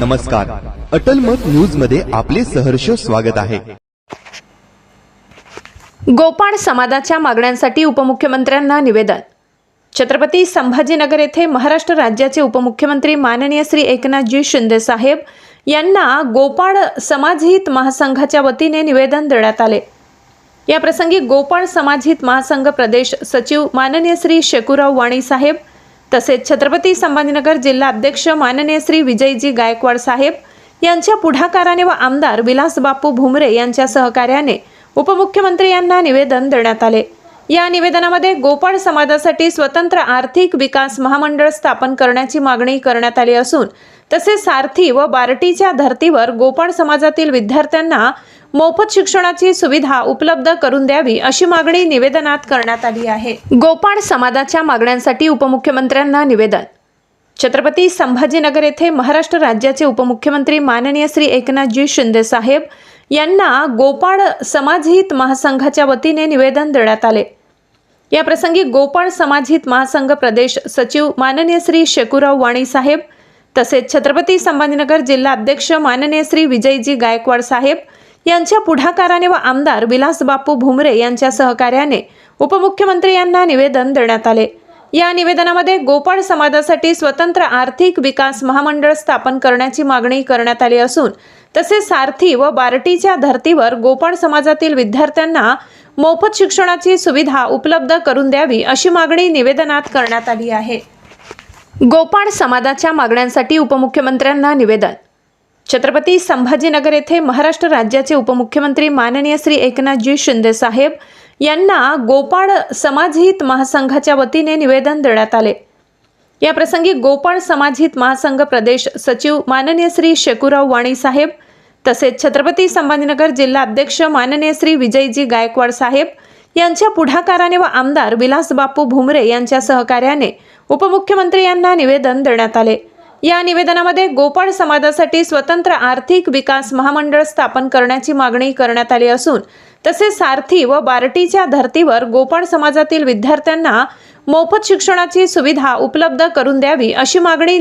नमस्कार. अटल मत न्यूजमध्ये आपले सहर्ष स्वागत आहे. गोपाळ समाजाच्या मागण्यांसाठी उपमुख्यमंत्र्यांना निवेदन. छत्रपती संभाजीनगर येथे महाराष्ट्र राज्याचे उपमुख्यमंत्री माननीय श्री एकनाथजी शिंदे साहेब यांना गोपाळ समाजहित महासंघाच्या वतीने निवेदन देण्यात आले. या प्रसंगी गोपाळ समाजहित महासंघ प्रदेश सचिव माननीय श्री शेकुराव वाणी साहेब तसेच छत्रपती संभाजीनगर जिल्हा अध्यक्ष माननीय श्री विजयजी गायकवाड साहेब यांच्या पुढाकाराने व आमदार विलास बापू भुमरे यांच्या सहकार्याने उपमुख्यमंत्री यांना निवेदन देण्यात आले. या निवेदनामध्ये गोपाळ समाजासाठी स्वतंत्र आर्थिक विकास महामंडळ स्थापन करण्याची मागणी करण्यात आली असून तसेच सारथी व बार्टीच्या धर्तीवर गोपाळ समाजातील विद्यार्थ्यांना मोफत शिक्षणाची सुविधा उपलब्ध करून द्यावी अशी मागणी निवेदनात करण्यात आली आहे. गोपाळ समाजाच्या मागण्यांसाठी उपमुख्यमंत्र्यांना निवेदन. छत्रपती संभाजीनगर येथे महाराष्ट्र राज्याचे उपमुख्यमंत्री माननीय श्री एकनाथजी शिंदे साहेब यांना गोपाळ समाजहित महासंघाच्या वतीने निवेदन देण्यात आले. या प्रसंगी गोपाळ समाजहित महासंघ प्रदेश सचिव माननीय श्री शेकुराव वाणी साहेब तसेच छत्रपती संभाजीनगर जिल्हा अध्यक्ष माननीय श्री विजयजी गायकवाड साहेब यांच्या पुढाकाराने व आमदार विलास बापू भुमरे यांच्या सहकार्याने उपमुख्यमंत्री यांना निवेदन देण्यात आले. या निवेदनामध्ये गोपाळ समाजासाठी स्वतंत्र आर्थिक विकास महामंडळ स्थापन करण्याची मागणी करण्यात आली असून तसेच सारथी व बार्टीच्या धर्तीवर गोपाळ समाजातील विद्यार्थ्यांना मोफत शिक्षणाची सुविधा उपलब्ध करून द्यावी अशी मागणी निवेदनात करण्यात आली आहे. गोपाळ समाजाच्या मागण्यांसाठी उपमुख्यमंत्र्यांना निवेदन छत्रपती संभाजीनगर येथे महाराष्ट्र राज्याचे उपमुख्यमंत्री माननीय श्री एकनाथजी शिंदेसाहेब यांना गोपाळ समाजहित महासंघाच्या वतीने निवेदन देण्यात आले. या प्रसंगी गोपाळ समाजहित महासंघ प्रदेश सचिव माननीय श्री शेकुराव वाणी साहेब तसेच छत्रपती संभाजीनगर जिल्हा अध्यक्ष माननीय श्री विजयजी गायकवाड साहेब यांच्या पुढाकाराने व आमदार विलास बापू भुमरे यांच्या सहकार्याने उपमुख्यमंत्री यांना निवेदन देण्यात आले. या निवेदनामध्ये गोपाळ समाजासाठी स्वतंत्र आर्थिक विकास महामंडळ स्थापन करण्याची मागणी करण्यात आली असून तसेच सारथी व बार्टीच्या धर्तीवर गोपाळ समाजातील विद्यार्थ्यांना मोफत शिक्षणाची सुविधा उपलब्ध करून द्यावी अशी मागणी